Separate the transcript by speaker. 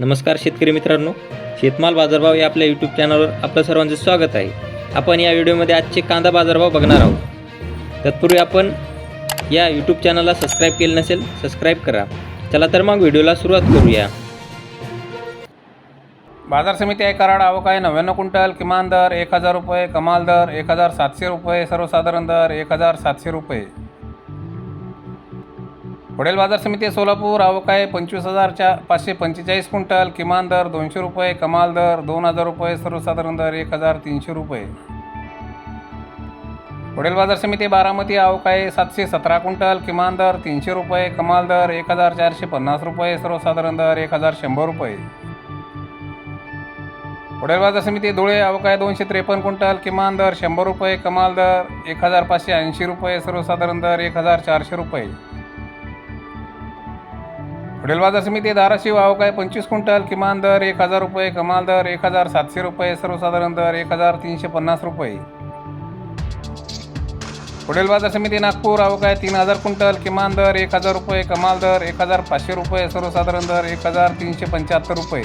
Speaker 1: नमस्कार शेतकरी मित्रांनो शेतमाल बाजारभाव या आपल्या यूट्यूब चॅनलवर आपलं सर्वांचं स्वागत आहे. आपण या व्हिडिओमध्ये आजचे कांदा बाजारभाव बघणार आहोत. तत्पूर्वी आपण या यूट्यूब चॅनलला सबस्क्राईब केलं नसेल सबस्क्राईब करा. चला तर मग व्हिडिओला सुरुवात करूया.
Speaker 2: बाजार समिती आहे कराड आवक आहे नव्याण्णव क्विंटल किमान दर एक हजार रुपये कमाल दर एक हजार सातशे रुपये सर्वसाधारण दर एक हजार सातशे रुपये. पुढील बाजार समिती सोलापूर आवक आहे पंचवीस हजारच्या पाचशे पंचेचाळीस क्विंटल किमान दर दोनशे रुपये कमाल दर दोन हजार रुपये सर्वसाधारण दर एक हजार तीनशे रुपये. पुढील बाजार समिती बारामती आवक आहे सातशे सतरा क्विंटल किमान दर तीनशे रुपये कमाल दर एक हजार चारशे पन्नास रुपये सर्वसाधारण दर एक हजार शंभर रुपये. पुढील बाजार समिती धुळे अवकाय दोनशे त्रेपन्न क्विंटल किमान दर शंभर रुपये कमाल दर एक हजार पाचशे ऐंशी रुपये सर्वसाधारण दर एक हजार चारशे रुपये. पुढील बाजार समिती धाराशिव अवकाय पंचवीस क्विंटल किमान दर एक हजार रुपये कमाल दर एक हजार सातशे रुपये सर्वसाधारण दर एक हजार तीनशे पन्नास रुपये. पुढील बाजार समिती नागपूर अवकाय तीन हजार क्विंटल किमान दर एक हजार रुपये कमाल दर एक हजार पाचशे रुपये सर्वसाधारण दर एक हजार तीनशे पंच्याहत्तर रुपये.